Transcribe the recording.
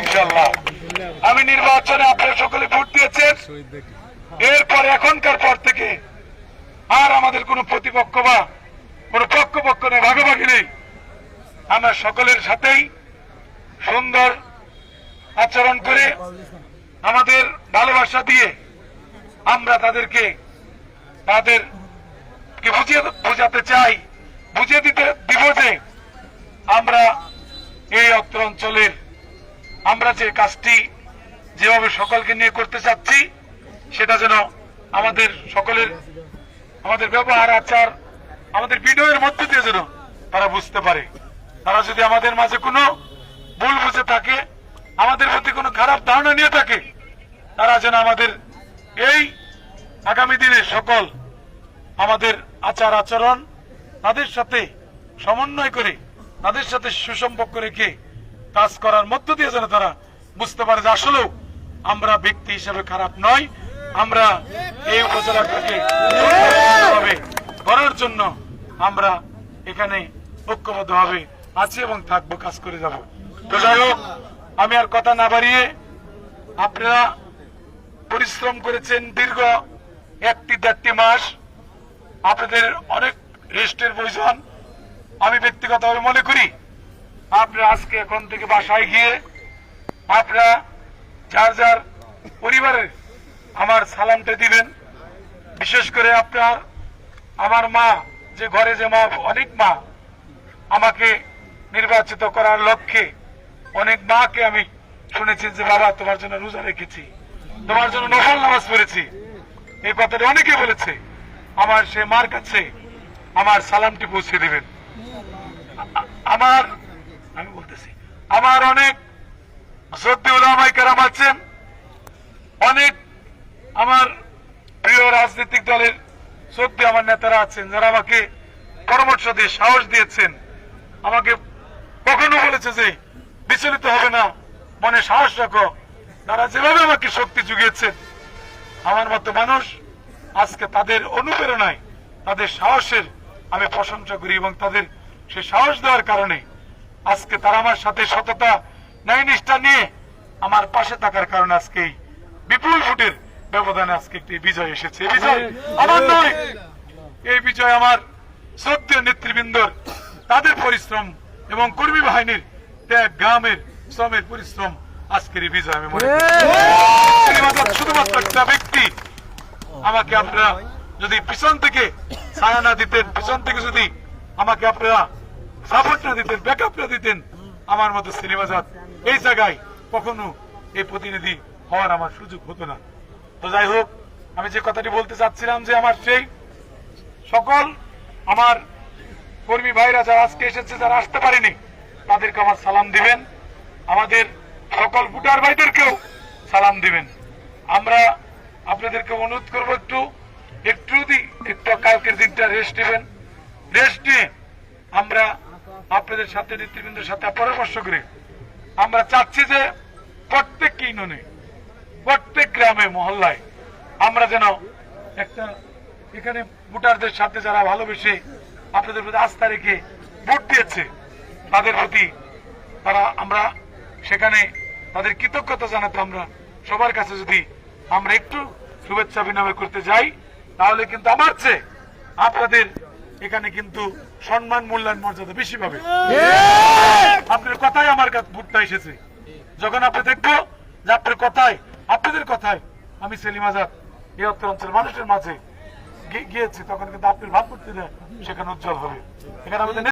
ইনশাল্লাহ আমি নির্বাচনে আপনারা সকলে ভোট দিয়েছেন। এরপর এখনকার পর থেকে আর আমাদের কোনো প্রতিপক্ষ বা কোনো পক্ষ পক্ষ নেই, ভাগাভাগি নেই। আমরা সকলের সাথেই সুন্দর আচরণ করে আমাদের ভালোবাসা দিয়ে আমরা তাদেরকে, তাদের বুঝিয়ে, বোঝাতে চাই, বুঝিয়ে দিতে, দিব যে আমরা এই অত্র অঞ্চলের আমরা যে কাজটি যেভাবে সকলকে নিয়ে করতে চাচ্ছি, সেটা যেন আমাদের সকলের, আমাদের ব্যবহার, আচার, আমাদের বিনয়ের মধ্যে দিয়ে যেন তারা বুঝতে পারে। তারা যদি আমাদের মাঝে কোনো ভুল বুঝে থাকে, আমাদের প্রতি কোনো খারাপ ধারণা নিয়ে থাকে, তারা যেন আমাদের এই আগামী দিনে সকল আমাদের আচার আচরণ তাদের সাথে সমন্বয় করে, তাদের সাথে সুসম্পর্ক রেখে কাজ করার মধ্য দিয়ে যেন তারা বুঝতে পারে যে আসলেও আমরা ব্যক্তি হিসেবে খারাপ নয়, আমরা এই উপজেলাটাকে করার জন্য আমরা এখানে ঐক্যবদ্ধভাবে আছি এবং থাকব, কাজ করে যাব। তো যাই হোক, আমি আর কথা না বাড়িয়ে আপনারা পরিশ্রম করেছেন দীর্ঘ একটি দেড়টি মাস। আপনাদের অনেক রেস্টের প্রয়োজন। আমি ব্যক্তিগতভাবে মনে করি আপনারা আজকে এখন থেকে বাসায় গিয়ে আপনারা যার যার পরিবারের আমার সালামটা দিবেন। বিশেষ করে আপনার, আমার মা, যে ঘরে যে মা, অনেক মা আমাকে নির্বাচিত করার লক্ষ্যে অনেক মাকে আমি শুনেছি যে, বাবা, তোমার জন্য রোজা রেখেছি, তোমার জন্য নফল নামাজ পড়েছি। এই কথাটা অনেকে বলেছে। আমার সে মার কাছে আমার সালামটি পৌঁছে দিবেন। আমার আমি বলতেছি, আমার অনেক আছেন, অনেক আমার প্রিয় রাজনৈতিক দলের সত্যি আমার নেতারা আছেন, যারা আমাকে পরামর্শ দিয়ে সাহস দিয়েছেন। আমাকে কখনো বলেছে যে, বিচলিত হবে না, মনে সাহস রাখো। তারা যেভাবে আমাকে শক্তি জুগিয়েছেন আমার মতো মানুষ আজকে তাদের অনুপ্রেরণায়, তাদের সাহসের আমি প্রশংসা করি এবং তাদের সে সাহস দেওয়ার কারণে আজকে তারা আমার সাথে সততা, ন্যায় নিষ্ঠা নিয়ে আমার পাশে থাকার কারণে আজকে বিপুল ভোটের ব্যবধানে আজকে একটি বিজয় এসেছে। এই বিজয় আমার নয় শ্রদ্ধেয় নেতৃবৃন্দর, তাদের পরিশ্রম এবং কর্মী বাহিনীর ত্যাগ, গ্রামের শ্রমের পরিশ্রম আজকের এই বিজয় আমি মনে করি। শুধুমাত্র একটা ব্যক্তি আমাকে আপনারা যদি পিছন থেকে ছায়া না দিতেন, পিছন থেকে যদি আমাকে আপনারা সাপোর্ট না দিতেন ব্যাকআপ না দিতেন আমার মতো সিনেমাজাত। এই জায়গায় কখনো এই প্রতিনিধি হওয়ার আমার সুযোগ হতো না। তো যাই হোক, আমি যে কথাটি বলতে চাচ্ছিলাম যে আমার সেই সকল আমার কর্মী ভাইরা যারা আজকে এসেছে, যারা আসতে পারেনি, তাদেরকে আমার সালাম দিবেন। আমাদের সকল ভোটার ভাইদেরকেও সালাম দিবেন। আমরা আপনাদেরকে অনুরোধ করব একটু একটু একটু কালকের দিনটা রেস্ট নেবেন। রেস্ট নিয়ে আমরা আপনাদের সাথে নেতৃবৃন্দের সাথে পরামর্শ করে আমরা চাচ্ছি যে প্রত্যেক ইউনিয়নে, প্রত্যেক গ্রামে, মহল্লায় আমরা যেন একটা এখানে ভোটারদের সাথে যারা ভালোবেসে আপনাদের প্রতি আস্থা রেখে ভোট দিয়েছে, তাদের প্রতি তারা আমরা সেখানে তাদের কৃতজ্ঞতা জানাতে আমরা সবার কাছে যদি আমরা একটু শুভেচ্ছা বিনিময় করতে যাই, তাহলে কিন্তু আমার চেয়ে আপনাদের এখানে কিন্তু সম্মান মূল্যায়ন মর্যাদা বেশি পাবে। আপনার কথাই আমার কাছে ভোটটা এসেছে। যখন আপনি দেখব যে আপনার কথায় আপনাদের কথায় আমি সেলিম আজাদ এই উত্তর অঞ্চলের মানুষের মাঝে গিয়েছি তখন কিন্তু আপনার ভাবমূর্তি সেখানে উজ্জ্বল হবে। এখানে আমাদের